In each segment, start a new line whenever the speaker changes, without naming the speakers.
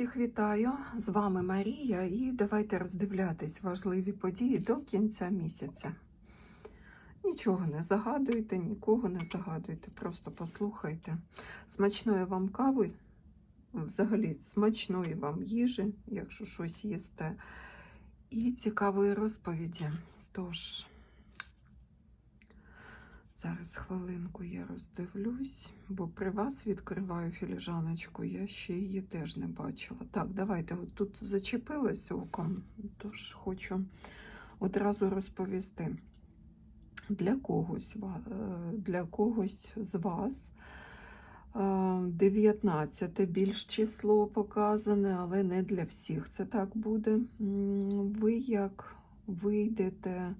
Всіх вітаю! З вами Марія, і давайте роздивлятись важливі події до кінця місяця. Нічого не загадуйте, нікого не загадуйте, просто послухайте. Смачної вам кави, взагалі смачної вам їжі, якщо щось їсте, і цікавої розповіді. Тож, зараз хвилинку я роздивлюсь, бо при вас відкриваю філіжаночку, я ще її теж не бачила. Так, давайте от тут зачепилась оком, тож хочу одразу розповісти. Для когось, е, для когось з вас е, 19 більш число показане, але не для всіх це так буде. Ви як вийдете.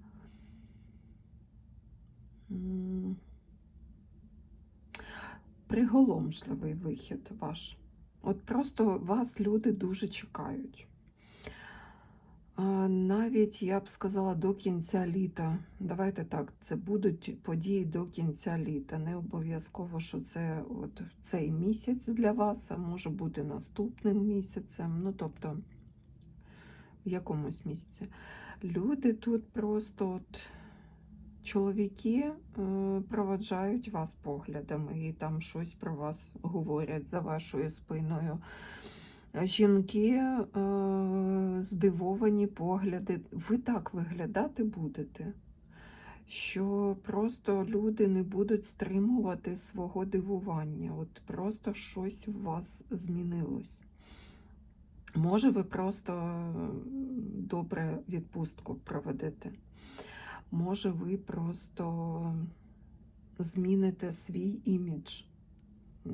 Приголомшливий вихід ваш. От просто вас люди дуже чекають. Навіть я б сказала до кінця літа. Давайте так, це будуть події до кінця літа. Не обов'язково, що це от цей місяць для вас, а може бути наступним місяцем. Ну, тобто, в якомусь місяці. Люди тут просто от. Чоловіки е, проваджають вас поглядами і там щось про вас говорять за вашою спиною. Жінки е, здивовані погляди. Ви так виглядати будете, що просто люди не будуть стримувати свого дивування. От просто щось у вас змінилось. Може, ви просто добре відпустку проведете. Може, ви просто зміните свій імідж.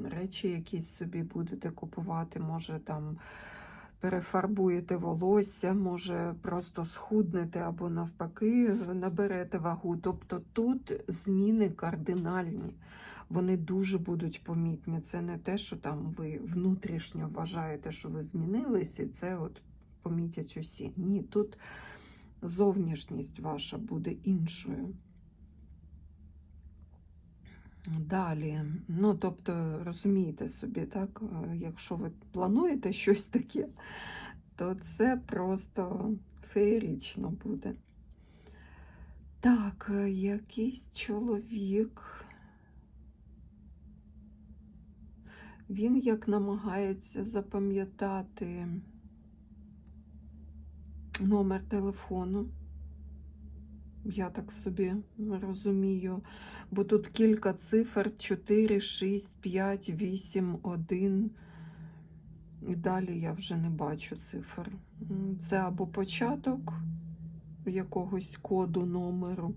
Речі якісь собі будете купувати, може там перефарбуєте волосся, може просто схуднете або навпаки наберете вагу. Тобто тут зміни кардинальні, вони дуже будуть помітні. Це не те, що там ви внутрішньо вважаєте, що ви змінились, і це от помітять усі. Ні, тут зовнішність ваша буде іншою. Далі, ну тобто, розумієте собі, так, е, якщо ви плануєте щось таке, то це просто феєрично буде. Так, е, якийсь чоловік. Він як намагається запам'ятати номер телефону. Я так собі розумію, бо тут кілька цифр 4, 6, 5, 8, 1. І далі я вже не бачу цифр. Це або початок якогось коду номеру,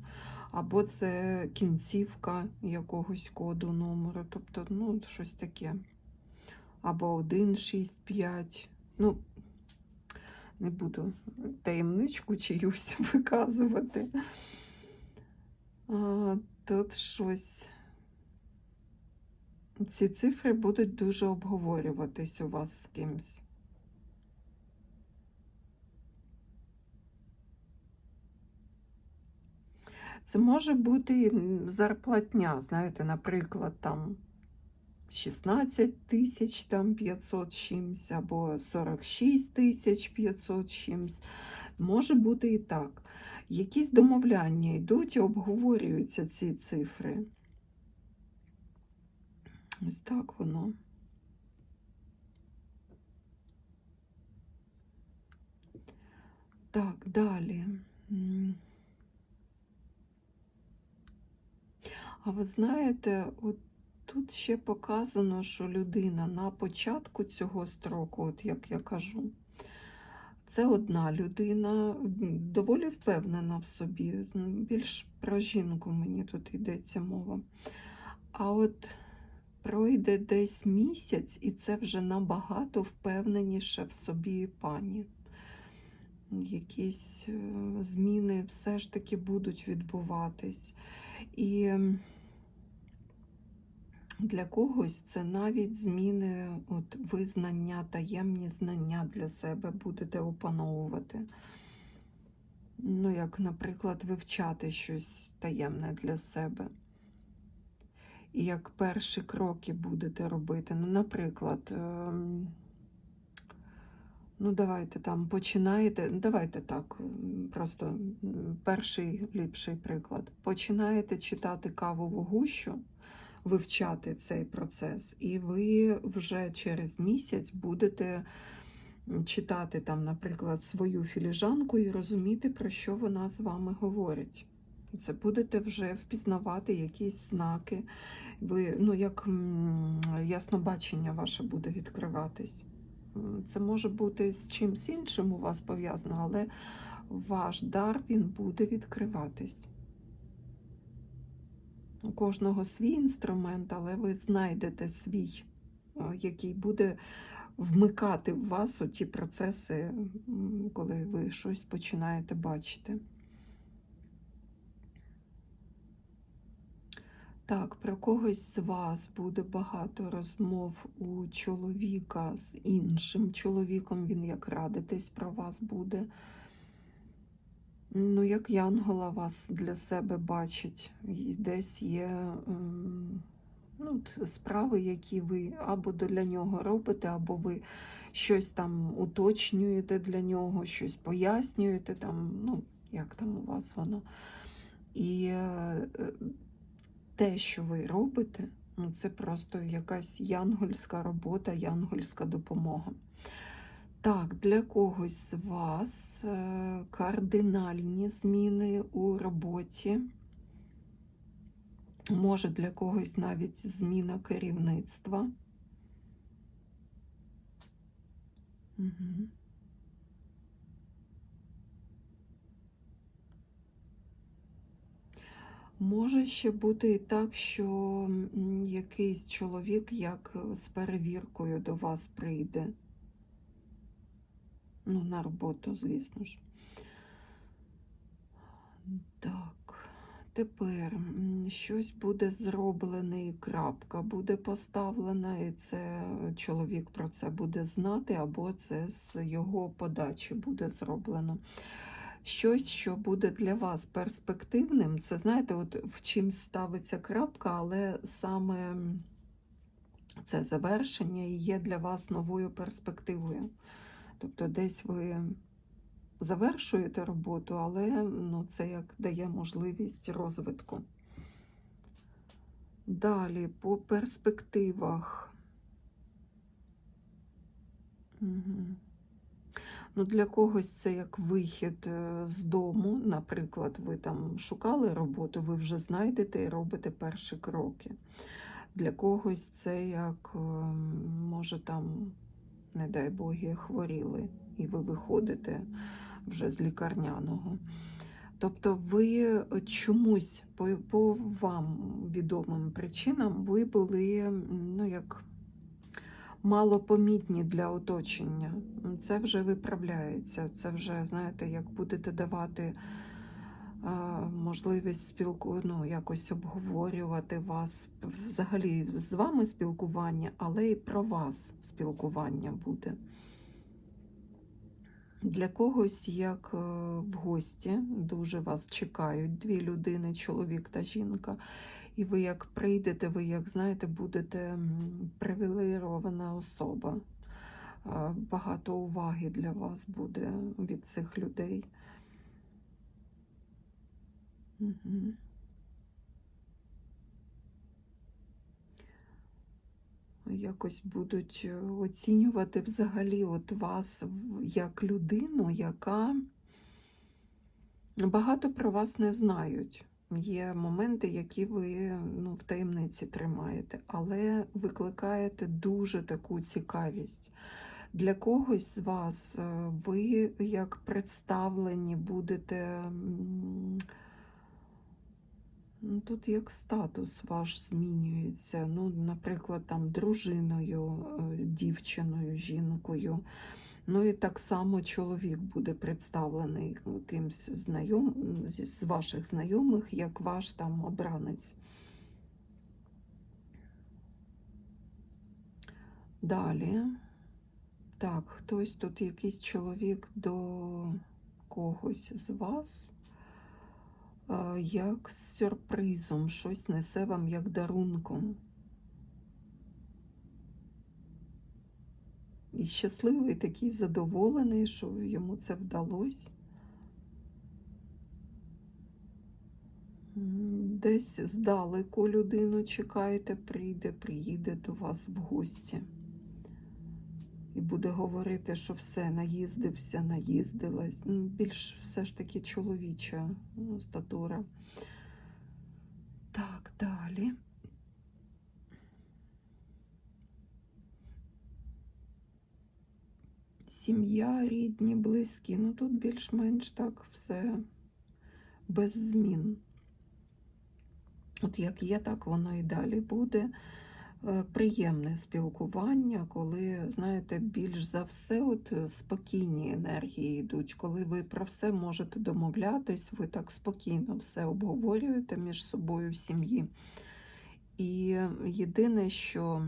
або це кінцівка якогось коду номеру. Тобто, ну, щось таке. Або 1, 6, 5. Ну, не буду таємничку чиюсь виказувати. А, тут щось. Ці цифри будуть дуже обговорюватись у вас з кимсь. Це може бути зарплатня, знаєте, наприклад, там 16 тисяч там 500 чимсь, або 46 тисяч 500 чимсь. Може бути і так. Якісь домовляння йдуть і обговорюються ці цифри. Ось так воно. Так, далі. А ви знаєте, от тут ще показано, що людина на початку цього строку, от як я кажу, це одна людина, доволі впевнена в собі. Більш про жінку мені тут йдеться мова. А от пройде десь місяць, і це вже набагато впевненіше в собі пані. Якісь е, зміни все ж таки будуть відбуватись. І для когось це навіть зміни, от визнання, таємні знання для себе будете опановувати. Ну, як, наприклад, вивчати щось таємне для себе. І як перші кроки будете робити. Ну, наприклад, ем, Ну, давайте там починаєте. Давайте так, просто перший ліпший приклад. Починаєте читати кавову гущу, вивчати цей процес, і ви вже через місяць будете читати там, наприклад, свою філіжанку і розуміти, про що вона з вами говорить. Це будете вже впізнавати якісь знаки. Ви, ну, як яснобачення ваше буде відкриватись. Це може бути з чимсь іншим у вас пов'язано, але ваш дар він буде відкриватись. У кожного свій інструмент, але ви знайдете свій, е, який буде вмикати в вас ті процеси, коли ви щось починаєте бачити. Так, про когось з вас буде багато розмов у чоловіка з іншим чоловіком. Він як радитись про вас буде. Ну, як Янгола вас для себе бачить. І десь є ем, ну, справи, які ви або для нього робите, або ви щось там уточнюєте для нього, щось пояснюєте, там, ну, як там у вас воно. І е, те, що ви робите, ну, це просто якась янгольська робота, янгольська допомога. Так, для когось з вас е, кардинальні зміни у роботі. Може для когось навіть зміна керівництва. Угу. Може ще бути і так, що якийсь чоловік як е, з перевіркою до вас прийде. Ну, на роботу, звісно ж. Так, тепер щось буде зроблене і крапка буде поставлена, і це чоловік про це буде знати, або це з його подачі буде зроблено. Щось, що буде для вас перспективним, це знаєте, от в чимсь ставиться крапка, але саме це завершення і є для вас новою перспективою. Тобто десь ви завершуєте роботу, але ну, це як дає можливість розвитку. Далі по перспективах. Угу. Ну, Для когось це як вихід е, з дому. Наприклад, ви там шукали роботу, ви вже знайдете і робите перші кроки. Для когось це як, е, може, там, не дай Боги, хворіли, і ви виходите вже з лікарняного. Тобто ви чомусь по, по вам відомим причинам ви були ну, як малопомітні для оточення. Це вже виправляється. Це вже, знаєте, як будете давати можливість спілку, ну, якось обговорювати вас, взагалі з вами спілкування, але і про вас спілкування буде. Для когось, як е, в гості, дуже вас чекають дві людини, чоловік та жінка. І ви як прийдете, ви, як знаєте, будете привілейована особа. Е, Багато уваги для вас буде від цих людей. Якось будуть е, оцінювати взагалі от вас як людину, яка багато про вас не знають. Є моменти, які ви ну, в таємниці тримаєте, але викликаєте дуже таку цікавість. Для когось з вас е, ви як представлені будете. Ну, Тут як статус ваш змінюється. Ну, наприклад, там дружиною, е, дівчиною, жінкою. Ну і так само чоловік буде представлений кимсь знайом, з ваших знайомих, як ваш там обранець. Далі. Так, хтось тут якийсь чоловік до когось з вас як з сюрпризом, щось несе вам як дарунком. І щасливий, такий задоволений, що йому це вдалося. Десь здалеку людину чекаєте, прийде, приїде до вас в гості. І буде говорити, що все, наїздився, наїздилась. Ну, Більш все ж таки чоловіча ну, статура. Так, далі. Сім'я, рідні, близькі. Ну тут більш-менш так все без змін. От як є, так воно і далі буде. Е, Приємне спілкування, коли, знаєте, більш за все от е, спокійні енергії йдуть, коли ви про все можете домовлятись, ви так спокійно все обговорюєте між собою в сім'ї. І єдине, що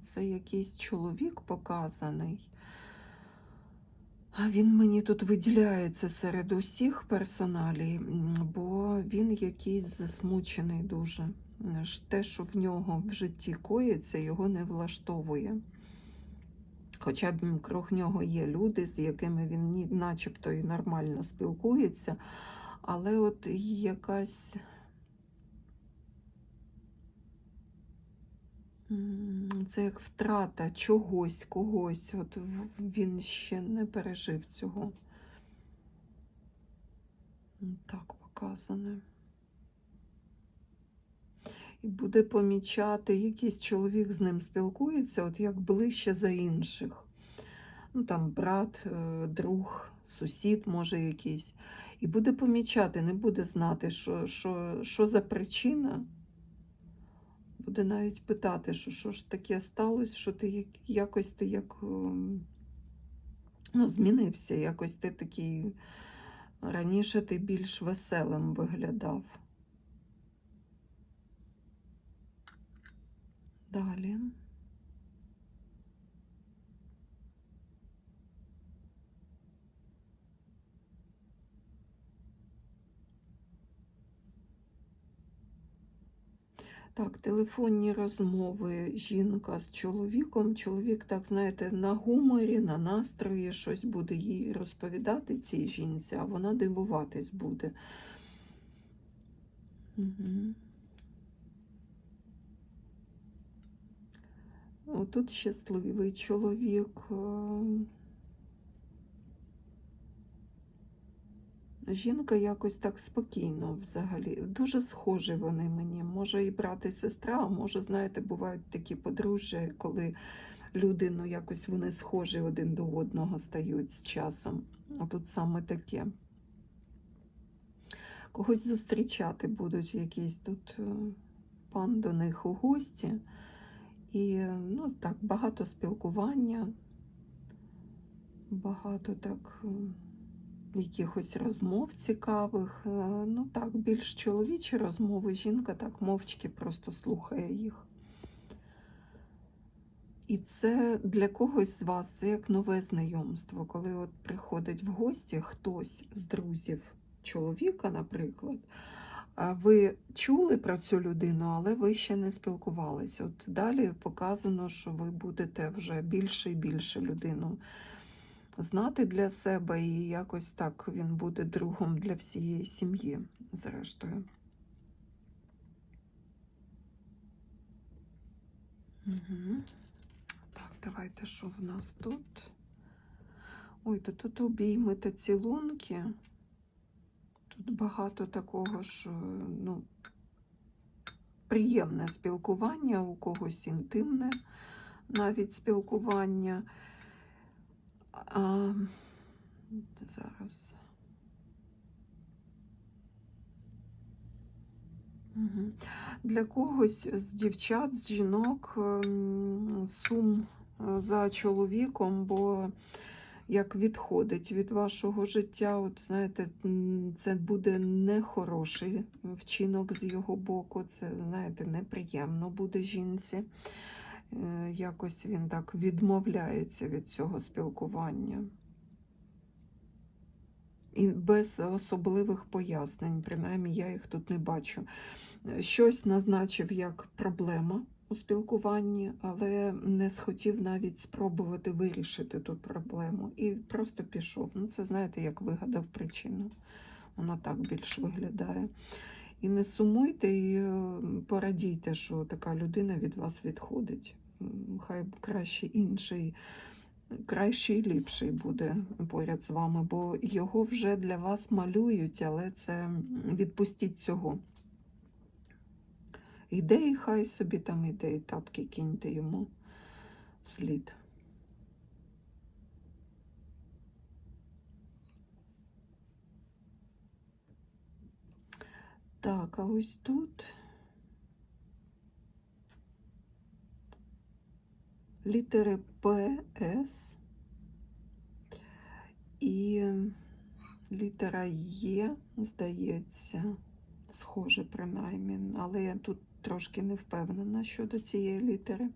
це якийсь чоловік показаний. А він мені тут виділяється серед усіх персоналій, бо він якийсь засмучений дуже. Те, що в нього в житті коїться, його не влаштовує. Хоча б круг нього є люди, з якими він начебто і нормально спілкується, але от якась це як втрата чогось, когось. От він ще не пережив цього. Так показане. І буде помічати, якийсь чоловік з ним спілкується, от як ближче за інших. Ну, там брат, е, друг, сусід, може якийсь. І буде помічати, не буде знати, що, що, що за причина. Буде навіть питати, що, що ж таке сталося, що ти як- якось ти як ем, ну, змінився, якось ти такий. Раніше ти більш веселим виглядав. Далі. Так, телефонні розмови жінка з чоловіком. Чоловік, так знаєте, на гуморі, на настрої щось буде їй розповідати цій жінці, а вона дивуватись буде. Угу. Отут щасливий чоловік. Жінка якось так спокійно взагалі. Дуже схожі вони мені. Може і брат, і сестра, а може, знаєте, бувають такі подружжя, коли люди ну, якось вони схожі один до одного стають з часом. А тут саме таке. Когось зустрічати будуть якийсь тут е, пан до них у гості. І ну, так, багато спілкування, багато так якихось розмов цікавих. Е, Ну так, більш чоловічі розмови, жінка так мовчки просто слухає їх. І це для когось з вас це як нове знайомство, коли от приходить в гості хтось з друзів чоловіка, наприклад. Ви чули про цю людину, але ви ще не спілкувалися. От далі показано, що ви будете вже більше і більше людину знати для себе, і якось так він буде другом для всієї сім'ї, зрештою. Угу. Так, давайте, що в нас тут? Ой, то тут обійми та цілунки. Тут багато такого ж, ну, приємне спілкування, у когось інтимне навіть спілкування. А, зараз. Для когось з дівчат, з жінок ем, сум е, за чоловіком, бо як відходить від вашого життя, от знаєте, це буде нехороший вчинок з його боку, це, знаєте, неприємно буде жінці. Е, Якось він так відмовляється від цього спілкування. І без особливих пояснень, принаймні я їх тут не бачу. Е, Щось назначив як проблема у спілкуванні, але не схотів навіть спробувати вирішити ту проблему. І просто пішов. Ну, це знаєте, як вигадав причину. Вона так більш виглядає. І не сумуйте, і е, порадійте, що така людина від вас відходить. Хай краще інший, кращий ліпший буде поряд з вами, бо його вже для вас малюють, але це відпустіть цього. Іде і хай собі там іде, і тапки киньте йому вслід. Так, а ось тут літери П, С і літера Є, здається, схоже принаймні, але я тут трошки не впевнена щодо цієї літери.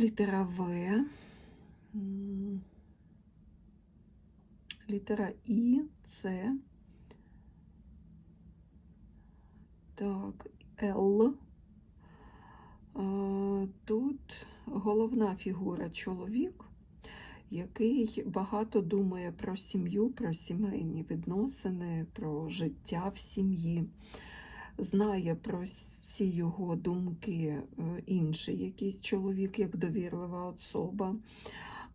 Літера В, літера І, С. Так, Л. Тут головна фігура чоловік, який багато думає про сім'ю, про сімейні відносини, про життя в сім'ї. Знає про ці його думки е, інший якийсь чоловік, як довірлива особа.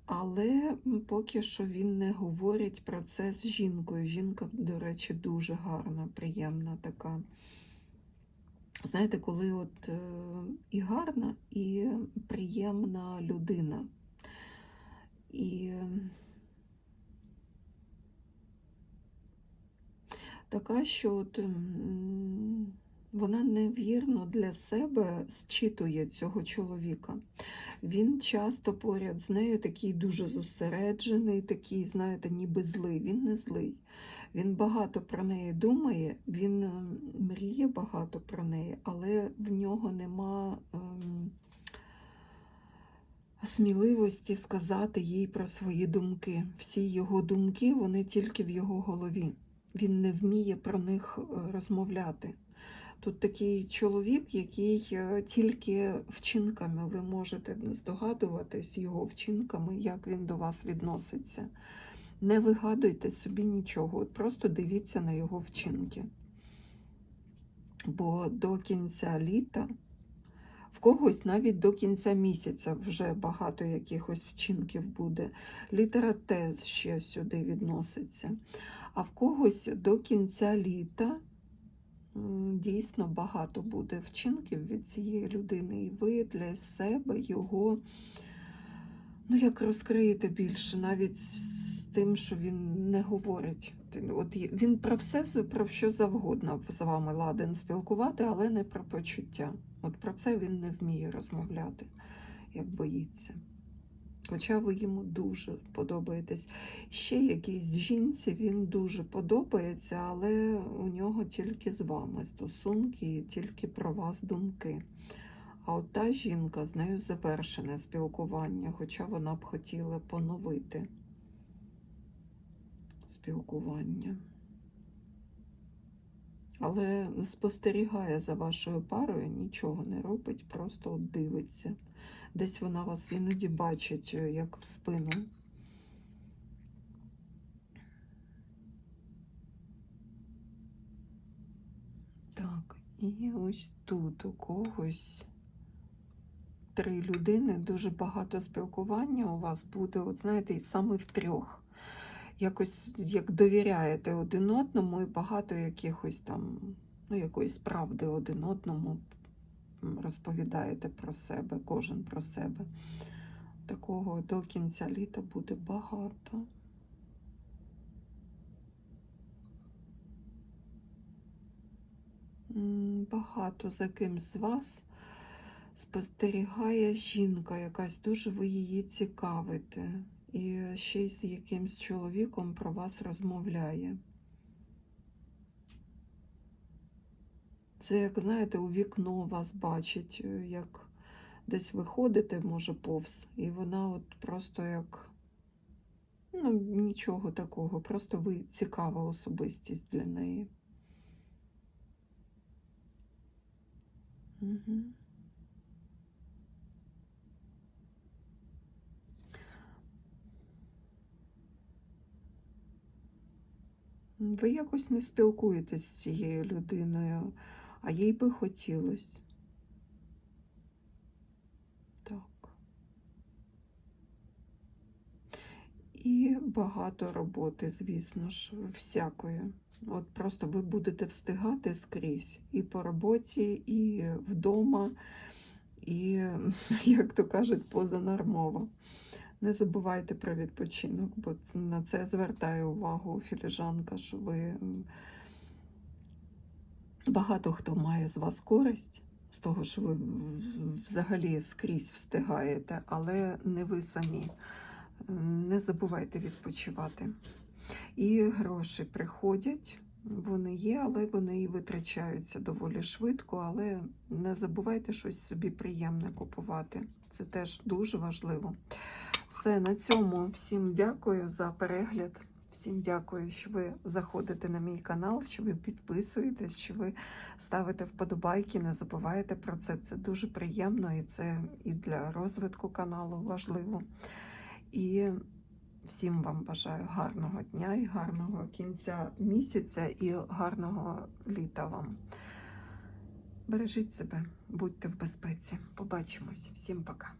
Але поки що він не говорить про це з жінкою. Жінка, до речі, дуже гарна, приємна така. Знаєте, коли от е, і гарна, і приємна людина. І така, що от, вона невірно для себе зчитує цього чоловіка. Він часто поряд з нею такий дуже зосереджений, такий, знаєте, ніби злий. Він не злий. Він багато про неї думає, він е, мріє багато про неї, але в нього нема ем, сміливості сказати їй про свої думки. Всі його думки, вони тільки в його голові. Він не вміє про них е, розмовляти. Тут такий чоловік, який е, тільки вчинками ви можете здогадуватись його вчинками, як він до вас відноситься. Не вигадуйте собі нічого, просто дивіться на його вчинки. Бо до кінця літа, в когось навіть до кінця місяця вже багато якихось вчинків буде. Літера Т ще сюди відноситься. А в когось до кінця літа дійсно багато буде вчинків від цієї людини, і ви для себе його. Ну, як розкриєте більше, навіть з тим, що він не говорить. От він про все, про що завгодно з вами ладен спілкувати, але не про почуття. От про це він не вміє розмовляти, як боїться. Хоча ви йому дуже подобаєтесь. Ще якійсь жінці він дуже подобається, але у нього тільки з вами стосунки тільки про вас думки. А от та жінка з нею завершене спілкування, хоча вона б хотіла поновити спілкування. Але спостерігає за вашою парою, нічого не робить, просто дивиться. Десь вона вас іноді бачить, е, як в спину. Так, і ось тут у когось три людини, дуже багато спілкування у вас буде, от знаєте, саме в трьох. Якось як довіряєте один одному і багато якихось там, ну, якоїсь правди один одному розповідаєте про себе, кожен про себе. Такого до кінця літа буде багато. Багато за кимсь з вас спостерігає жінка, якась дуже ви її цікавите. І ще й з якимсь чоловіком про вас розмовляє. Це, як знаєте, у вікно вас бачить, е, як десь виходите, може, повз, і вона от просто як ну, нічого такого, просто ви цікава особистість для неї. Угу. Ви якось не спілкуєтесь з цією людиною, а їй би хотілося. Так. І багато роботи, звісно ж, всякої. От просто ви будете встигати скрізь і по роботі, і вдома, і, як то кажуть, позанормово. Не забувайте про відпочинок, бо на це звертає увагу філіжанка, що ви багато хто має з вас користь з того, що ви взагалі скрізь встигаєте, але не ви самі. Не забувайте відпочивати. І гроші приходять, вони є, але вони і витрачаються доволі швидко. Але не забувайте щось собі приємне купувати. Це теж дуже важливо. Все на цьому. Всім дякую за перегляд. Всім дякую, що ви заходите на мій канал, що ви підписуєтесь, що ви ставите вподобайки. Не забувайте про це. Це дуже приємно і це і для розвитку каналу важливо. І всім вам бажаю гарного дня і гарного кінця місяця і гарного літа вам. Бережіть себе, будьте в безпеці. Побачимось. Всім пока.